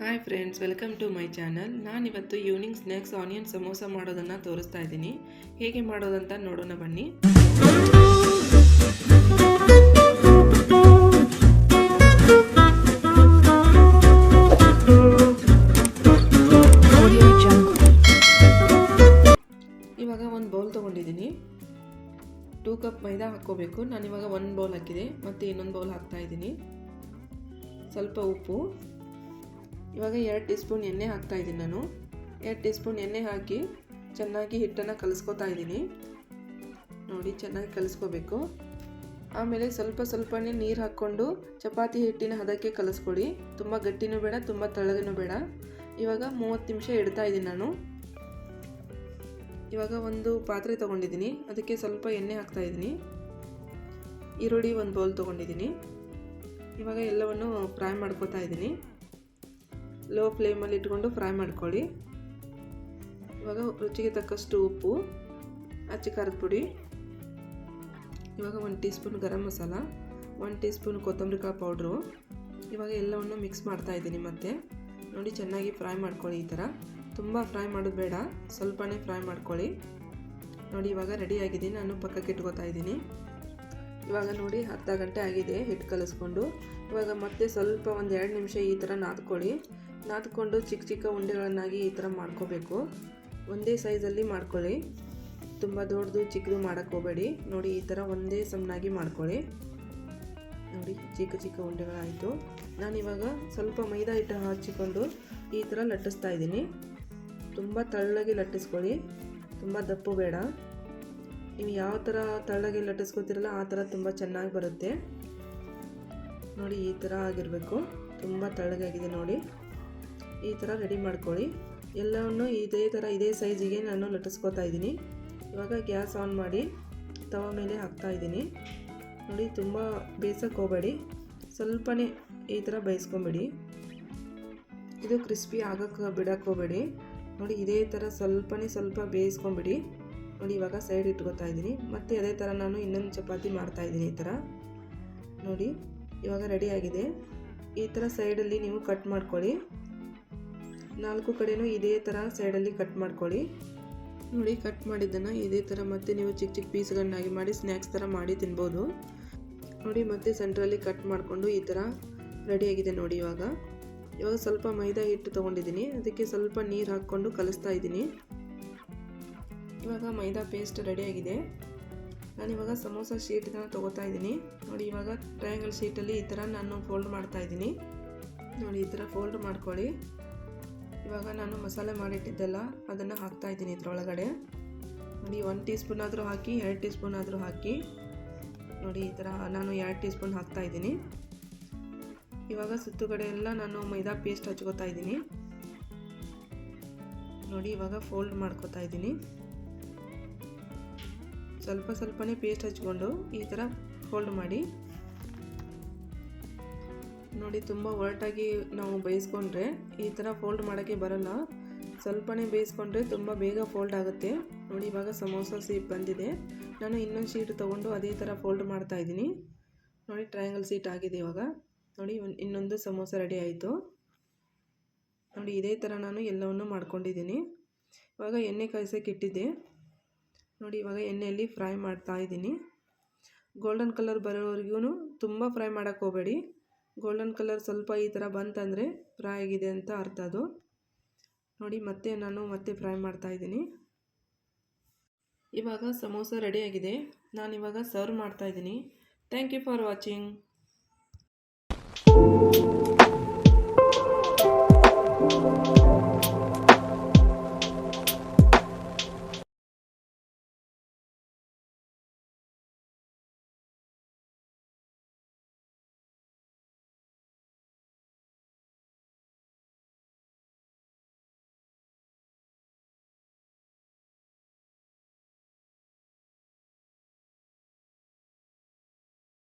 Hi friends welcome to my channel ನಾನಿವತ್ತು evening snacks onion samosa ಮಾಡೋದನ್ನು ತೋರಿಸ್ತಾ ಇದ್ದೀನಿ. ಹೇಗೆ ಮಾಡೋದಂತ ನೋಡೋಣ ಬನ್ನಿ. ಇವಾಗ ಒಂದು ಬೌಲ್ ತೊಗೊಂಡಿದ್ದೀನಿ. ಟೂ ಕಪ್ ಮೈದಾ ಹಾಕ್ಕೋಬೇಕು. ನಾನಿವಾಗ ಒಂದು ಬೌಲ್ ಹಾಕಿದೆ. ಮತ್ತೆ ಇನ್ನೊಂದು ಬೌಲ್ ಹಾಕ್ತಾ ಇದ್ದೀನಿ. ಸ್ವಲ್ಪ ಉಪ್ಪು. ಇವಾಗ ಎರಡು ಟೀ ಸ್ಪೂನ್ ಎಣ್ಣೆ ಹಾಕ್ತಾ ಇದ್ದೀನಿ ನಾನು. ಎರಡು ಟೀ ಸ್ಪೂನ್ ಎಣ್ಣೆ ಹಾಕಿ ಚೆನ್ನಾಗಿ ಹಿಟ್ಟನ್ನು ಕಲಿಸ್ಕೊತಾ ಇದ್ದೀನಿ. ನೋಡಿ, ಚೆನ್ನಾಗಿ ಕಲಿಸ್ಕೋಬೇಕು. ಆಮೇಲೆ ಸ್ವಲ್ಪ ಸ್ವಲ್ಪನೇ ನೀರು ಹಾಕ್ಕೊಂಡು ಚಪಾತಿ ಹಿಟ್ಟಿನ ಹದಕ್ಕೆ ಕಲಿಸ್ಕೊಡಿ. ತುಂಬ ಗಟ್ಟಿನೂ ಬೇಡ, ತುಂಬ ತೆಳ್ಳಗನೂ ಬೇಡ. ಇವಾಗ ಮೂವತ್ತು ನಿಮಿಷ ಇಡ್ತಾ ಇದ್ದೀನಿ ನಾನು. ಇವಾಗ ಒಂದು ಪಾತ್ರೆ ತೊಗೊಂಡಿದ್ದೀನಿ. ಅದಕ್ಕೆ ಸ್ವಲ್ಪ ಎಣ್ಣೆ ಹಾಕ್ತಾ ಇದ್ದೀನಿ. ಈರುಳ್ಳಿ ಒಂದು ಬೌಲ್ ತೊಗೊಂಡಿದ್ದೀನಿ. ಇವಾಗ ಎಲ್ಲವನ್ನು ಫ್ರೈ ಮಾಡ್ಕೋತಾ ಇದ್ದೀನಿ. ಲೋ ಫ್ಲೇಮಲ್ಲಿ ಇಟ್ಕೊಂಡು ಫ್ರೈ ಮಾಡ್ಕೊಳ್ಳಿ. ಇವಾಗ ರುಚಿಗೆ ತಕ್ಕಷ್ಟು ಉಪ್ಪು, ಅಚ್ಚಿ ಖಾರದ ಪುಡಿ, ಇವಾಗ ಒಂದು ಟೀ ಸ್ಪೂನ್ ಗರಂ ಮಸಾಲ, ಒಂದು ಟೀ ಸ್ಪೂನ್ ಕೊತ್ತಂಬರಿ ಕಾಳು ಪೌಡ್ರು ಇವಾಗ ಎಲ್ಲವನ್ನು ಮಿಕ್ಸ್ ಮಾಡ್ತಾ ಇದ್ದೀನಿ ಮತ್ತೆ. ನೋಡಿ ಚೆನ್ನಾಗಿ ಫ್ರೈ ಮಾಡ್ಕೊಳ್ಳಿ ಈ ಥರ ತುಂಬ ಫ್ರೈ ಮಾಡೋದು ಬೇಡ, ಸ್ವಲ್ಪನೇ ಫ್ರೈ ಮಾಡ್ಕೊಳ್ಳಿ. ನೋಡಿ ಇವಾಗ ರೆಡಿಯಾಗಿದೆ ನಾನು ಪಕ್ಕಕ್ಕೆ ಇಟ್ಕೋತಾ ಇದ್ದೀನಿ. ಇವಾಗ ನೋಡಿ ಅರ್ಧ ಗಂಟೆ ಆಗಿದೆ ಹಿಟ್ಟು ಕಲಿಸ್ಕೊಂಡು. ಇವಾಗ ಮತ್ತೆ ಸ್ವಲ್ಪ ಒಂದು ಎರಡು ನಿಮಿಷ ಈ ಥರ ನಾದ್ಕೊಳ್ಳಿ. ನಾದ್ಕೊಂಡು ಚಿಕ್ಕ ಚಿಕ್ಕ ಉಂಡೆಗಳನ್ನಾಗಿ ಈ ಥರ ಮಾಡ್ಕೋಬೇಕು. ಒಂದೇ ಸೈಜಲ್ಲಿ ಮಾಡ್ಕೊಳ್ಳಿ. ತುಂಬ ದೊಡ್ಡದು ಚಿಕ್ಕದು ಮಾಡೋಕ್ಕೆ ಹೋಗಬೇಡಿ. ನೋಡಿ, ಈ ಥರ ಒಂದೇ ಸಮನಾಗಿ ಮಾಡ್ಕೊಳ್ಳಿ. ನೋಡಿ, ಚಿಕ್ಕ ಚಿಕ್ಕ ಉಂಡೆಗಳಾಯಿತು. ನಾನಿವಾಗ ಸ್ವಲ್ಪ ಮೈದಾ ಹಿಟ್ಟು ಹಚ್ಚಿಕೊಂಡು ಈ ಥರ ಲಟ್ಟಿಸ್ತಾ ಇದ್ದೀನಿ. ತುಂಬ ತೆಳ್ಳಗೆ ಲಟ್ಟಿಸ್ಕೊಳ್ಳಿ. ತುಂಬ ದಪ್ಪು ಬೇಡ. ನೀವು ಯಾವ ಥರ ತೆಳ್ಳಗೆ ಲಟ್ಟಿಸ್ಕೊತಿರಲ್ಲ, ಆ ಥರ ತುಂಬ ಚೆನ್ನಾಗಿ ಬರುತ್ತೆ. ನೋಡಿ, ಈ ಥರ ಆಗಿರಬೇಕು. ತುಂಬ ತೆಳ್ಳಗಾಗಿದೆ ನೋಡಿ. ಈ ಥರ ರೆಡಿ ಮಾಡ್ಕೊಳ್ಳಿ. ಎಲ್ಲವನ್ನು ಇದೇ ಥರ, ಇದೇ ಸೈಜಿಗೆ ನಾನು ಲಟ್ಟಿಸ್ಕೊತಾ ಇದ್ದೀನಿ. ಇವಾಗ ಗ್ಯಾಸ್ ಆನ್ ಮಾಡಿ ತವ ಮೇಲೆ ಹಾಕ್ತಾ ಇದ್ದೀನಿ. ನೋಡಿ, ತುಂಬ ಬೇಯಿಸೋಕ್ಕೆ ಹೋಗಬೇಡಿ. ಸ್ವಲ್ಪನೇ ಈ ಥರ ಬೇಯಿಸ್ಕೊಂಬಿಡಿ. ಇದು ಕ್ರಿಸ್ಪಿ ಆಗೋಕ್ಕೆ ಬಿಡೋಕ್ಕೆ ಹೋಗಬೇಡಿ. ನೋಡಿ, ಇದೇ ಥರ ಸ್ವಲ್ಪನೇ ಸ್ವಲ್ಪ ಬೇಯಿಸ್ಕೊಂಬಿಡಿ. ನೋಡಿ, ಇವಾಗ ಸೈಡ್ ಇಟ್ಕೋತಾ ಇದ್ದೀನಿ. ಮತ್ತು ಅದೇ ಥರ ನಾನು ಇನ್ನೊಂದು ಚಪಾತಿ ಮಾಡ್ತಾ ಇದ್ದೀನಿ ಈ ಥರ. ನೋಡಿ, ಇವಾಗ ರೆಡಿ ಆಗಿದೆ. ಈ ಥರ ಸೈಡಲ್ಲಿ ನೀವು ಕಟ್ ಮಾಡ್ಕೊಳ್ಳಿ. ನಾಲ್ಕು ಕಡೆನೂ ಇದೇ ಥರ ಸೈಡಲ್ಲಿ ಕಟ್ ಮಾಡ್ಕೊಳ್ಳಿ. ನೋಡಿ, ಕಟ್ ಮಾಡಿದ್ದನ್ನು ಇದೇ ಥರ ಮತ್ತೆ ನೀವು ಚಿಕ್ಕ ಚಿಕ್ಕ ಪೀಸ್ಗಳನ್ನಾಗಿ ಮಾಡಿ, ಸ್ನ್ಯಾಕ್ಸ್ ಥರ ಮಾಡಿ ತಿನ್ಬೋದು. ನೋಡಿ, ಮತ್ತೆ ಸೆಂಟ್ರಲ್ಲಿ ಕಟ್ ಮಾಡಿಕೊಂಡು ಈ ಥರ ರೆಡಿಯಾಗಿದೆ ನೋಡಿ ಇವಾಗ. ಇವಾಗ ಸ್ವಲ್ಪ ಮೈದಾ ಹಿಟ್ಟು ತೊಗೊಂಡಿದ್ದೀನಿ. ಅದಕ್ಕೆ ಸ್ವಲ್ಪ ನೀರು ಹಾಕ್ಕೊಂಡು ಕಲಿಸ್ತಾ ಇದ್ದೀನಿ. ಇವಾಗ ಮೈದಾ ಪೇಸ್ಟ್ ರೆಡಿಯಾಗಿದೆ ನಾನಿವಾಗ ಸಮೋಸ ಶೀಟ್ನ ತೊಗೋತಾ ಇದ್ದೀನಿ. ನೋಡಿ, ಇವಾಗ ಟ್ರಯಾಂಗಲ್ ಶೀಟಲ್ಲಿ ಈ ಥರ ನಾನು ಫೋಲ್ಡ್ ಮಾಡ್ತಾ ಇದ್ದೀನಿ. ನೋಡಿ, ಈ ಥರ ಫೋಲ್ಡ್ ಮಾಡ್ಕೊಳ್ಳಿ. ಇವಾಗ ನಾನು ಮಸಾಲೆ ಮಾಡಿಟ್ಟಿದ್ದೆಲ್ಲ ಅದನ್ನು ಹಾಕ್ತಾ ಇದ್ದೀನಿ ಇದರೊಳಗಡೆ. ನೋಡಿ ಒನ್ ಟೀ ಸ್ಪೂನ್ ಆದರೂ ಹಾಕಿ, ಎರಡು ಟೀ ಸ್ಪೂನ್ ಆದರೂ ಹಾಕಿ. ನೋಡಿ, ಈ ಥರ ನಾನು ಎರಡು ಟೀ ಸ್ಪೂನ್ ಹಾಕ್ತಾ ಇದ್ದೀನಿ. ಇವಾಗ ಸುತ್ತುಗಡೆ ಎಲ್ಲ ನಾನು ಮೈದಾ ಪೇಸ್ಟ್ ಹಚ್ಕೋತಾ ಇದ್ದೀನಿ. ನೋಡಿ, ಇವಾಗ ಫೋಲ್ಡ್ ಮಾಡ್ಕೋತಾ ಇದ್ದೀನಿ. ಸ್ವಲ್ಪ ಸ್ವಲ್ಪನೇ ಪೇಸ್ಟ್ ಹಚ್ಕೊಂಡು ಈ ಥರ ಫೋಲ್ಡ್ ಮಾಡಿ. ನೋಡಿ, ತುಂಬ ಒರಟಾಗಿ ನಾವು ಬೇಯಿಸ್ಕೊಂಡ್ರೆ ಈ ಥರ ಫೋಲ್ಡ್ ಮಾಡೋಕ್ಕೆ ಬರಲ್ಲ. ಸ್ವಲ್ಪನೇ ಬೇಯಿಸ್ಕೊಂಡ್ರೆ ತುಂಬ ಬೇಗ ಫೋಲ್ಡ್ ಆಗುತ್ತೆ. ನೋಡಿ, ಇವಾಗ ಸಮೋಸ ಸೀಟ್ ಬಂದಿದೆ. ನಾನು ಇನ್ನೊಂದು ಶೀಟ್ ತೊಗೊಂಡು ಅದೇ ಥರ ಫೋಲ್ಡ್ ಮಾಡ್ತಾ ಇದ್ದೀನಿ. ನೋಡಿ ಟ್ರಯಾಂಗಲ್ ಸೀಟ್ ಆಗಿದೆ ಇವಾಗ. ನೋಡಿ ಇನ್ನೊಂದು ಸಮೋಸ ರೆಡಿ ಆಯಿತು. ನೋಡಿ, ಇದೇ ಥರ ನಾನು ಎಲ್ಲವನ್ನು ಮಾಡ್ಕೊಂಡಿದ್ದೀನಿ. ಇವಾಗ ಎಣ್ಣೆ ಕಾಯಿಸೋಕೆ ಇಟ್ಟಿದ್ದೆ. ನೋಡಿ, ಇವಾಗ ಎಣ್ಣೆಯಲ್ಲಿ ಫ್ರೈ ಮಾಡ್ತಾ ಇದ್ದೀನಿ. ಗೋಲ್ಡನ್ ಕಲರ್ ಬರೋವರೆಗೂ ತುಂಬ ಫ್ರೈ ಮಾಡೋಕ್ಕೆ ಹೋಗಬೇಡಿ. ಗೋಲ್ಡನ್ ಕಲರ್ ಸ್ವಲ್ಪ ಈ ಥರ ಬಂತಂದರೆ ಫ್ರೈ ಆಗಿದೆ ಅಂತ ಅರ್ಥ ಅದು. ನೋಡಿ, ಮತ್ತೆ ನಾನು ಮತ್ತೆ ಫ್ರೈ ಮಾಡ್ತಾ ಇದ್ದೀನಿ. ಇವಾಗ ಸಮೋಸ ರೆಡಿಯಾಗಿದೆ ನಾನಿವಾಗ ಸರ್ವ್ ಮಾಡ್ತಾ ಇದ್ದೀನಿ. Thank you for watching